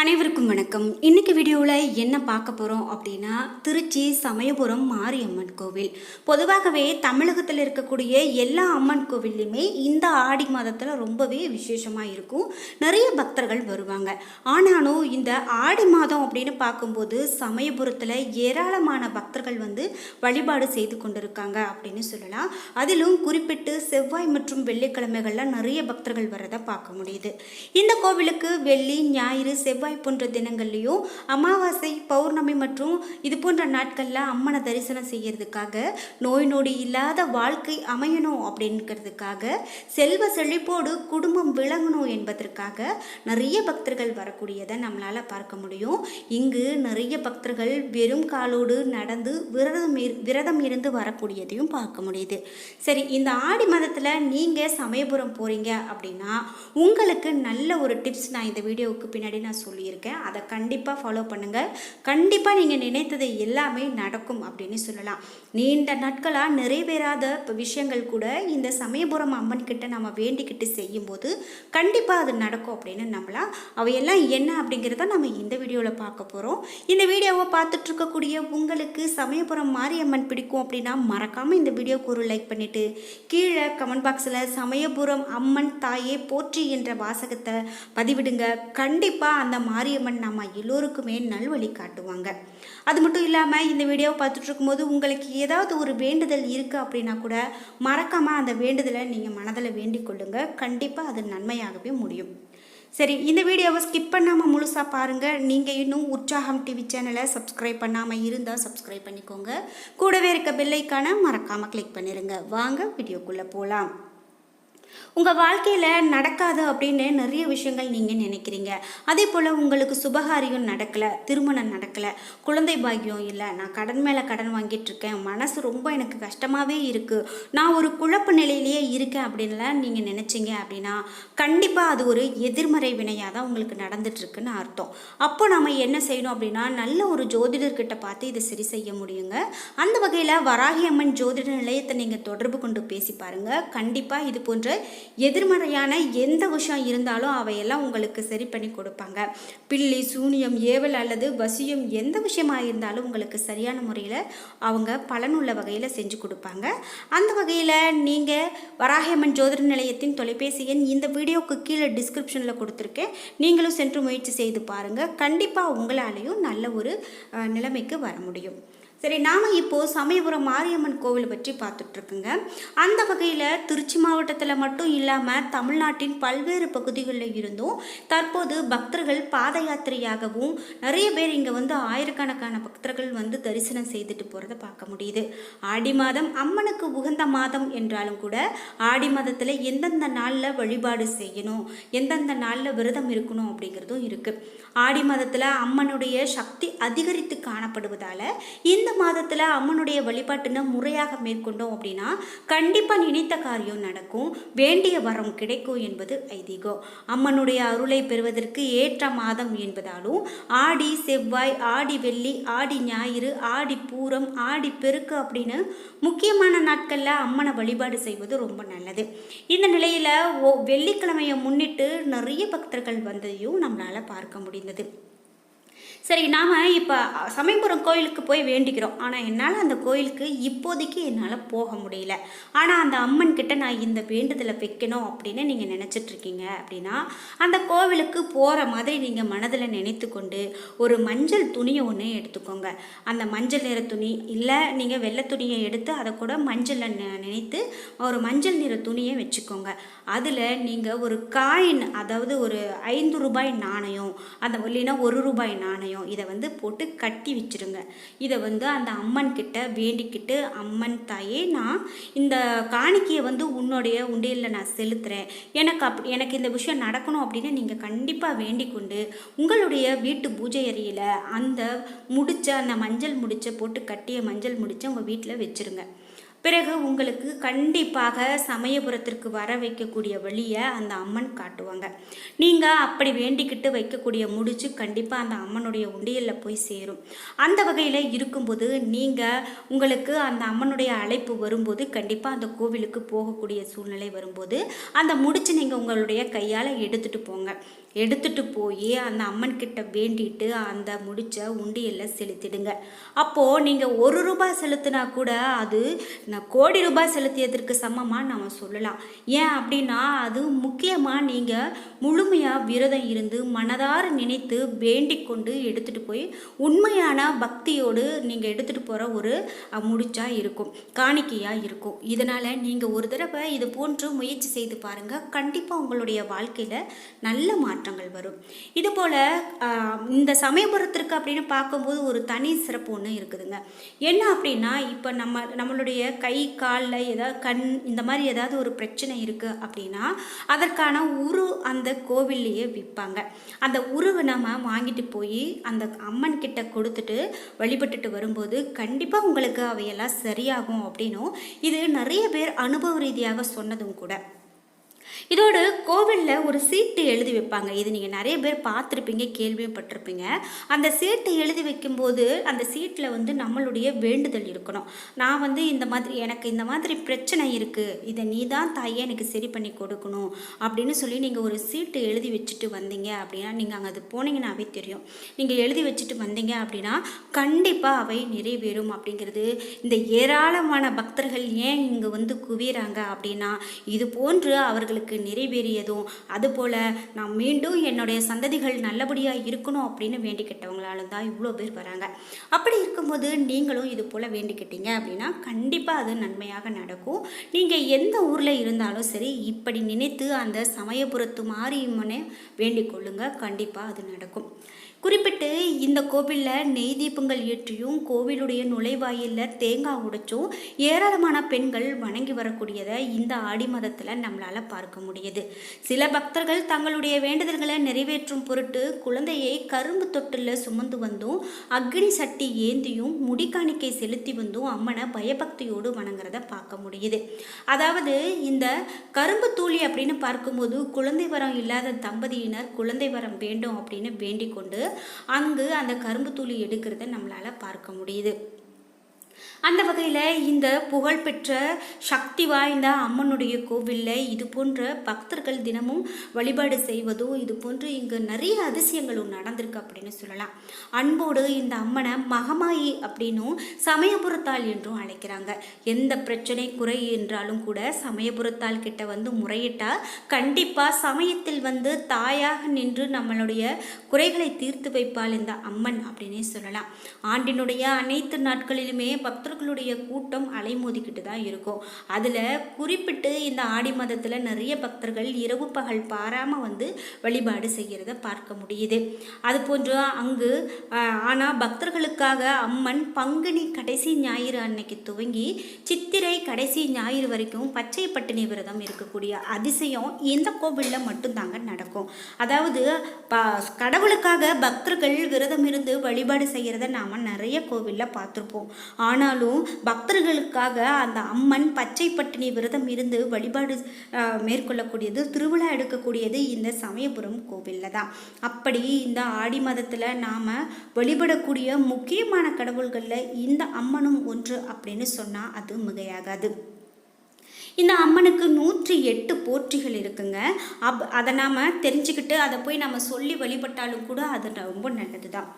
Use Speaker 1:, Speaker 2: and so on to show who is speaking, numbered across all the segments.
Speaker 1: அனைவருக்கும் வணக்கம். இன்னைக்கு வீடியோவில் என்ன பார்க்க போகிறோம் அப்படின்னா திருச்சி சமயபுரம் மாரியம்மன் கோவில். பொதுவாகவே தமிழகத்தில் இருக்கக்கூடிய எல்லா அம்மன் கோவில்லையுமே இந்த ஆடி மாதத்தில் ரொம்பவே விசேஷமாக இருக்கும். நிறைய பக்தர்கள் வருவாங்க. ஆனாலும் இந்த ஆடி மாதம் அப்படின்னு பார்க்கும்போது சமயபுரத்தில் ஏராளமான பக்தர்கள் வந்து வழிபாடு செய்து கொண்டிருக்காங்க அப்படின்னு சொல்லலாம். அதிலும் குறிப்பிட்டு செவ்வாய் மற்றும் வெள்ளிக்கிழமைகளில் நிறைய பக்தர்கள் வரதை பார்க்க முடியுது. இந்த கோவிலுக்கு வெள்ளி ஞாயிறு செவ்வாய் போன்ற தினங்கள்லையும் அமாவாசை பௌர்ணமி மற்றும் இது போன்ற நாட்களில் அம்மனை தரிசனம் செய்கிறதுக்காக நோய் நொடி இல்லாத வாழ்க்கை அமையணும் அப்படிங்கிறதுக்காக செல்வ செழிப்போடு குடும்பம் விளங்கணும் என்பதற்காக நிறைய பக்தர்கள் வரக்கூடியதை நம்மளால் பார்க்க முடியும். இங்கு நிறைய பக்தர்கள் வெறும் காலோடு நடந்து விரதம் இரு- விரதம் இருந்து வரக்கூடியதையும் பார்க்க முடியுது. சரி இந்த ஆடி மாதத்தில் நீங்கள் சமயபுரம் போகிறீங்க அப்படின்னா உங்களுக்கு நல்ல ஒரு டிப்ஸ் நான் இந்த வீடியோவுக்கு பின்னாடி நான் சொல்லுவேன் சொல்லியிருக்கேன். அதை கண்டிப்பாக ஃபாலோ பண்ணுங்கள் கண்டிப்பாக நீங்கள் நினைத்தது எல்லாமே நடக்கும் அப்படின்னு சொல்லலாம். நீண்ட நாட்களாக நிறைவேறாத விஷயங்கள் கூட இந்த சமயபுரம் அம்மன் கிட்ட நம்ம வேண்டிக்கிட்டு செய்யும்போது கண்டிப்பாக அது நடக்கும் அப்படின்னு நம்பலாம். அவையெல்லாம் என்ன அப்படிங்கிறத நம்ம இந்த வீடியோவில் பார்க்க போகிறோம் இந்த வீடியோவை பார்த்துட்டு இருக்கக்கூடிய உங்களுக்கு சமயபுரம் மாரியம்மன் பிடிக்கும் அப்படின்னா மறக்காமல் இந்த வீடியோக்கு ஒரு லைக் பண்ணிவிட்டு கீழே கமெண்ட் பாக்ஸில் சமயபுரம் அம்மன் தாயே போற்றி என்ற வாசகத்தை பதிவிடுங்க. கண்டிப்பாக அந்த மாரியம்மன் நம்ம எல்லோருக்குமே நல்வழி காட்டுவாங்க. அது மட்டும் இல்லாமல் இந்த வீடியோவை பார்த்துட்டு இருக்கும்போது உங்களுக்கு ஏதாவது ஒரு வேண்டுதல் இருக்குது அப்படின்னா கூட மறக்காமல் அந்த வேண்டுதலை நீங்கள் மனதில் வேண்டிக் கொள்ளுங்க. கண்டிப்பாக அது நன்மையாகவே முடியும். சரி இந்த வீடியோவை ஸ்கிப் பண்ணாமல் முழுசாக பாருங்கள் நீங்கள் இன்னும் உற்சாகம் டிவி சேனலை சப்ஸ்கிரைப் பண்ணாமல் இருந்தால் சப்ஸ்கிரைப் பண்ணிக்கோங்க. கூடவே இருக்க பெல்லைக்கான மறக்காமல் கிளிக் பண்ணிடுங்க வாங்க வீடியோக்குள்ளே போகலாம் உங்கள் வாழ்க்கையில் நடக்காது அப்படின்னு நிறைய விஷயங்கள் நீங்கள் நினைக்கிறீங்க. அதே போல் உங்களுக்கு சுபகாரியம் நடக்கலை திருமணம் நடக்கலை குழந்தை பாக்கியம் இல்லை நான் கடன் மேலே கடன் வாங்கிட்டு இருக்கேன் மனசு ரொம்ப எனக்கு கஷ்டமாகவே இருக்குது நான் ஒரு குழப்ப நிலையிலேயே இருக்கேன் அப்படின்லாம் நீங்கள் நினச்சிங்க அப்படின்னா கண்டிப்பாக அது ஒரு எதிர்மறை வினையாக தான் உங்களுக்கு நடந்துட்டுருக்குன்னு அர்த்தம். அப்போ நம்ம என்ன செய்யணும் அப்படின்னா நல்ல ஒரு ஜோதிடர்கிட்ட பார்த்து இதை சரி செய்ய முடியுங்க. அந்த வகையில் வராகி அம்மன் ஜோதிட நிலையத்தை நீங்கள் தொடர்பு கொண்டு பேசி பாருங்கள் கண்டிப்பாக இது போன்ற எதிர்மறையான எந்த விஷயம் இருந்தாலும் அவையெல்லாம் உங்களுக்கு சரி பண்ணி கொடுப்பாங்க. பில்லி சூனியம் ஏவல் அல்லது வசியம் எந்த விஷயமா இருந்தாலும் உங்களுக்கு சரியான முறையில் அவங்க பலனுள்ள வகையில் செஞ்சு கொடுப்பாங்க. அந்த வகையில் நீங்கள் வராகியம்மன் ஜோதிட நிலையத்தின் தொலைபேசி எண் இந்த வீடியோவுக்கு கீழே டிஸ்கிரிப்ஷனில் கொடுத்துருக்கேன். நீங்களும் சென்று முயற்சி செய்து பாருங்கள் கண்டிப்பாக உங்களாலேயும் நல்ல ஒரு நிலைமைக்கு வர முடியும். சரி நாம் இப்போது சமயபுரம் மாரியம்மன் கோவில் பற்றி பார்த்துட்ருக்குங்க. அந்த வகையில் திருச்சி மாவட்டத்தில் மட்டும் இல்லாமல் தமிழ்நாட்டின் பல்வேறு பகுதிகளில் இருந்தும் தற்போது பக்தர்கள் பாத யாத்திரையாகவும் நிறைய பேர் இங்கே வந்து ஆயிரக்கணக்கான பக்தர்கள் வந்து தரிசனம் செய்துட்டு போகிறத பார்க்க முடியுது. ஆடி மாதம் அம்மனுக்கு உகந்த மாதம் என்றாலும் கூட ஆடி மாதத்தில் எந்தெந்த நாளில் வழிபாடு செய்யணும் எந்தெந்த நாளில் விரதம் இருக்கணும் அப்படிங்கிறதும் இருக்குது ஆடி மாதத்தில் அம்மனுடைய சக்தி அதிகரித்து காணப்படுவதால் இந்த இந்த மாதத்தில் அம்மனுடைய வழிபாட்டுன்னு முறையாக மேற்கொண்டோம் அப்படின்னா கண்டிப்பாக நினைத்த காரியம் நடக்கும். வேண்டிய வரம் கிடைக்கும் என்பது ஐதீகம். அம்மனுடைய அருளை பெறுவதற்கு ஏற்ற மாதம் என்பதாலும் ஆடி செவ்வாய் ஆடி வெள்ளி ஆடி ஞாயிறு ஆடி பூரம் ஆடி பெருக்கு அப்படின்னு முக்கியமான நாட்களில் அம்மனை வழிபாடு செய்வது ரொம்ப நல்லது. இந்த நிலையில் ஓ வெள்ளிக்கிழமையை முன்னிட்டு நிறைய பக்தர்கள் வந்ததையும் நம்மளால் பார்க்க முடிந்தது. சரி நாம் இப்போ சமயபுரம் கோயிலுக்கு போய் வேண்டிக்கிறோம். ஆனால் என்னால் அந்த கோயிலுக்கு இப்போதைக்கு என்னால் போக முடியல. ஆனால் அந்த அம்மன் கிட்ட நான் இந்த வேண்டுதலை வைக்கணும் அப்படின்னு நீங்கள் நினச்சிட்ருக்கீங்க அப்படின்னா அந்த கோவிலுக்கு போகிற மாதிரி நீங்கள் மனதில் நினைத்து கொண்டு ஒரு மஞ்சள் துணியை ஒன்று எடுத்துக்கோங்க. அந்த மஞ்சள் நிற துணி இல்லை நீங்கள் வெள்ளை துணியை எடுத்து அதை கூட மஞ்சளில் நெ- நினைத்து ஒரு மஞ்சள் நிற துணியை வச்சுக்கோங்க. அதில் நீங்கள் ஒரு காயின் அதாவது ஒரு ஐந்து ரூபாய் நாணயம் அந்த இல்லைன்னா ஒரு ரூபாய் நாணயம் இதை வந்து போட்டு கட்டி வச்சிருங்க. இதை வந்து அந்த அம்மன் கிட்ட வேண்டிக்கிட்டு அம்மன் தாயே நான் இந்த காணிக்கையை வந்து உன்னுடைய உண்டியலில் நான் செலுத்துகிறேன் எனக்கு அப் எனக்கு இந்த விஷயம் நடக்கணும் அப்படின்னு நீங்கள் கண்டிப்பாக வேண்டிக் கொண்டு உங்களுடைய வீட்டு பூஜை அறையில் அந்த முடிச்ச அந்த மஞ்சள் முடிச்ச போட்டு கட்டிய மஞ்சள் முடிச்ச உங்கள் வீட்டில் வச்சிருங்க. பிறகு உங்களுக்கு கண்டிப்பாக சமயபுரத்திற்கு வர வைக்கக்கூடிய வழியை அந்த அம்மன் காட்டுவாங்க. நீங்கள் அப்படி வேண்டிக்கிட்டு வைக்கக்கூடிய முடிச்சு கண்டிப்பாக அந்த அம்மனுடைய உண்டியலில் போய் சேரும். அந்த வகையில் இருக்கும்போது நீங்கள் உங்களுக்கு அந்த அம்மனுடைய அழைப்பு வரும்போது கண்டிப்பாக அந்த கோவிலுக்கு போகக்கூடிய சூழ்நிலை வரும்போது அந்த முடிச்சு நீங்கள் உங்களுடைய கையால் எடுத்துகிட்டு போங்க. எடுத்துகிட்டு போய் அந்த அம்மன் கிட்ட வேண்டிட்டு அந்த முடிச்ச உண்டியலில் செலுத்திடுங்க. அப்போது நீங்கள் ஒரு ரூபாய் செலுத்தினா கூட அது கோடி ரூபாய் செலுத்தியதற்கு சமமாக நம்ம சொல்லலாம். ஏன் அப்படின்னா அது முக்கியமாக நீங்கள் முழுமையாக விரதம் இருந்து மனதார நினைத்து வேண்டிக் கொண்டு எடுத்துகிட்டு போய் உண்மையான பக்தியோடு நீங்கள் எடுத்துகிட்டு போகிற ஒரு முடிச்சா இருக்கும். காணிக்கையாக இருக்கும். இதனால் நீங்கள் ஒரு தடவை இது போன்று முயற்சி செய்து பாருங்கள் கண்டிப்பாக உங்களுடைய வாழ்க்கையில் நல்ல மாற்றங்கள் வரும். இதுபோல் இந்த சமயபுரத்திற்கு அப்படின்னு பார்க்கும்போது ஒரு தனி சிறப்பு ஒன்று இருக்குதுங்க. என்ன அப்படின்னா இப்போ நம்ம நம்மளுடைய கை காலில் ஏதாவது கண் இந்த மாதிரி ஏதாவது ஒரு பிரச்சனை இருக்குது அப்படின்னா அதற்கான உரு அந்த கோவில்லையே விற்பாங்க அந்த உருவை நம்ம வாங்கிட்டு போய் அந்த அம்மன் கிட்ட கொடுத்துட்டு வழிபட்டுட்டு வரும்போது கண்டிப்பாக உங்களுக்கு அவையெல்லாம் சரியாகும் அப்படின்னும் இது நிறைய பேர் அனுபவ ரீதியாக சொன்னதும் கூட. இதோடு கோவிலில் ஒரு சீட்டு எழுதி வைப்பாங்க. இது நீங்கள் நிறைய பேர் பார்த்துருப்பீங்க கேள்வியும் பட்டிருப்பீங்க. அந்த சீட்டை எழுதி வைக்கும்போது அந்த சீட்டில் வந்து நம்மளுடைய வேண்டுதல் இருக்கணும். நான் வந்து இந்த மாதிரி எனக்கு இந்த மாதிரி பிரச்சனை இருக்குது இதை நீ தான் தாயே எனக்கு சரி பண்ணி கொடுக்கணும் அப்படின்னு சொல்லி நீங்கள் ஒரு சீட்டு எழுதி வச்சுட்டு வந்தீங்க அப்படின்னா நீங்கள் அங்கே அது போனீங்கன்னாவே தெரியும். நீங்கள் எழுதி வச்சுட்டு வந்தீங்க அப்படின்னா கண்டிப்பாக அவை நிறைவேறும் அப்படிங்கிறது. இந்த ஏராளமான பக்தர்கள் ஏன் இங்கே வந்து குவியறாங்க அப்படின்னா இது போன்று அவர்களுக்கு நிறைவேறியதும் அதுபோல் நான் மீண்டும் என்னுடைய சந்ததிகள் நல்லபடியாக இருக்கணும் அப்படின்னு வேண்டிக்கிட்டவங்களால தான் இவ்வளோ பேர் வராங்க. அப்படி இருக்கும்போது நீங்களும் இது போல் வேண்டிக்கிட்டீங்க அப்படின்னா கண்டிப்பாக அது நன்மையாக நடக்கும். நீங்கள் எந்த ஊரில் இருந்தாலும் சரி இப்படி நினைத்து அந்த சமயபுரத்து மாரியம்மனை வேண்டிக் கொள்ளுங்க. கண்டிப்பாக அது நடக்கும். குறிப்பிட்டு இந்த கோவிலில் நெய் தீபங்கள் ஏற்றியும் கோவிலுடைய நுழைவாயிலில் தேங்காய் உடைச்சும் ஏராளமான பெண்கள் வணங்கி வரக்கூடியதை இந்த ஆடி மாதத்தில் நம்மளால் பார்க்க முடியுது. சில பக்தர்கள் தங்களுடைய வேண்டுதல்களை நிறைவேற்றும் பொருட்டு குழந்தையை கரும்பு தொட்டில் சுமந்து வந்தும் அக்னி சட்டி ஏந்தியும் முடிக்காணிக்கை செலுத்தி வந்தும் அம்மனை பயபக்தியோடு வணங்குறத பார்க்க முடியுது. அதாவது இந்த கரும்பு தூளி அப்படின்னு பார்க்கும்போது குழந்தை வரம் இல்லாத தம்பதியினர் குழந்தை வரம் வேண்டும் அப்படின்னு வேண்டிக் கொண்டு அங்கு அந்த கரும்பு தூளி எடுக்கிறத நம்மளால் பார்க்க முடியுது. அந்த வகையில் இந்த புகழ்பெற்ற சக்தி வாய்ந்த அம்மனுடைய கோவிலில் இது போன்ற பக்தர்கள் தினமும் வழிபாடு செய்வதும் இது போன்று இங்கு நிறைய அதிசயங்களும் நடந்திருக்கு அப்படின்னு சொல்லலாம். அன்போடு இந்த அம்மனை மகமாயி அப்படின்னும் சமயபுரத்தாள் என்றும் அழைக்கிறாங்க. எந்த பிரச்சனை குறை என்றாலும் கூட சமயபுரத்தாள் கிட்ட வந்து முறையிட்டால் கண்டிப்பாக சமயத்தில் வந்து தாயாக நின்று நம்மளுடைய குறைகளை தீர்த்து வைப்பாள் இந்த அம்மன் அப்படின்னே சொல்லலாம். ஆண்டினுடைய அனைத்து நாட்களிலுமே பக்தர்கள் பக்தர்களுடைய கூட்டம் அலைமோதிக்கிட்டு தான் இருக்கும். அதில் குறிப்பிட்டு இந்த ஆடி மாதத்தில் நிறைய பக்தர்கள் இரவு பகல் பாராமல் வந்து வழிபாடு செய்கிறத பார்க்க முடியுது. அது போன்று அங்கு ஆனால் பக்தர்களுக்காக அம்மன் பங்குனி கடைசி ஞாயிறு அன்னைக்கு துவங்கி சித்திரை கடைசி ஞாயிறு வரைக்கும் பச்சை பட்டினி விரதம் இருக்கக்கூடிய அதிசயம் இந்த கோவிலில் மட்டும்தாங்க நடக்கும். அதாவது ப கடவுளுக்காக பக்தர்கள் விரதம் இருந்து வழிபாடு செய்கிறத நாம் நிறைய கோவிலில் பார்த்துருப்போம். ஆனாலும் பக்தர்களுக்காக அந்த அம்மன் பச்சை பட்டினி விரதம் இருந்து வழிபாடு மேற்கொள்ளக்கூடியது திருவிழா எடுக்கக்கூடியது இந்த சமயபுரம் கோவிலில் தான். அப்படி இந்த ஆடி மாதத்தில் நாம் வழிபடக்கூடிய முக்கியமான கடவுள்களில் இந்த அம்மனும் ஒன்று அப்படின்னு சொன்னால் அது மிகையாகாது. இந்த அம்மனுக்கு நூற்றி எட்டு போற்றிகள் இருக்குங்க. அப் அதை நாம் தெரிஞ்சுக்கிட்டு அதை போய் நம்ம சொல்லி வழிபட்டாலும் கூட அது ரொம்ப நல்லது தான்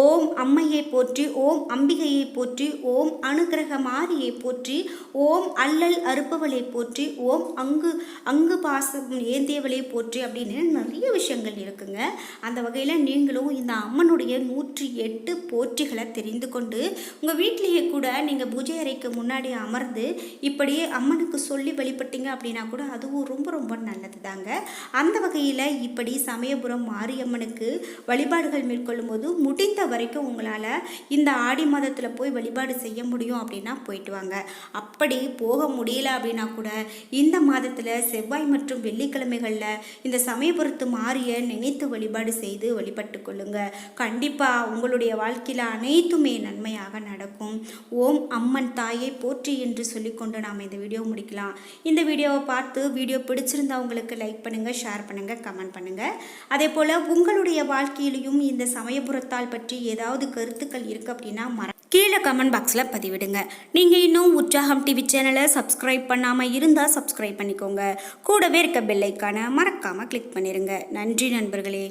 Speaker 1: ஓம் அம்மையை போற்றி ஓம் அம்பிகையை போற்றி ஓம் அனுகிரக மாரியை போற்றி ஓம் அல்லல் அறுப்பவளை போற்றி ஓம் அங்கு அங்கு பாசம் ஏந்தியவளை போற்றி அப்படின்னு நிறைய விஷயங்கள் இருக்குங்க. அந்த வகையில் நீங்களும் இந்த அம்மனுடைய நூற்றி எட்டு போற்றிகளை தெரிந்து கொண்டு உங்கள் வீட்டிலேயே கூட நீங்கள் பூஜை அறைக்கு முன்னாடி அமர்ந்து இப்படியே அம்மனுக்கு சொல்லி சொல்லி வழிபட்டீங்க அப்படின்னா கூட அதுவும் ரொம்ப ரொம்ப நல்லது தாங்க அந்த வகையில் இப்படி சமயபுரம் மாரியம்மனுக்கு வழிபாடுகள் மேற்கொள்ளும் போது முடிந்த வரைக்கும் உங்களால் இந்த ஆடி மாதத்தில் போய் வழிபாடு செய்ய முடியும் அப்படின்னா போயிட்டு வாங்க. அப்படி போக முடியல அப்படின்னா கூட இந்த மாதத்தில் செவ்வாய் மற்றும் வெள்ளிக்கிழமைகளில் இந்த சமயபுரத்து மாறிய நினைத்து வழிபாடு செய்து வழிபட்டு கொள்ளுங்க. கண்டிப்பாக உங்களுடைய வாழ்க்கையில் அனைத்துமே நன்மையாக நடக்கும். ஓம் அம்மன் தாயை போற்றி என்று சொல்லிக்கொண்டு நாம் இந்த வீடியோ முடிக்கலாம். இந்த வீடியோவை பார்த்து வீடியோ பிடிச்சிருந்தா உங்களுக்கு லைக் பண்ணுங்கள் ஷேர் பண்ணுங்கள் கமெண்ட் பண்ணுங்கள் அதே போல் உங்களுடைய வாழ்க்கையிலையும் இந்த சமயபுரத்தால் பற்றி ஏதாவது கருத்துக்கள் இருக்குது அப்படின்னா மற கீழே கமெண்ட் பாக்ஸில் பதிவிடுங்க. நீங்கள் இன்னும் உற்சாகம் டிவி சேனலை சப்ஸ்கிரைப் பண்ணாமல் இருந்தால் சப்ஸ்கிரைப் பண்ணிக்கோங்க. கூடவே இருக்க பெல்லைக்கான மறக்காமல் கிளிக் பண்ணிடுங்க நன்றி நண்பர்களே.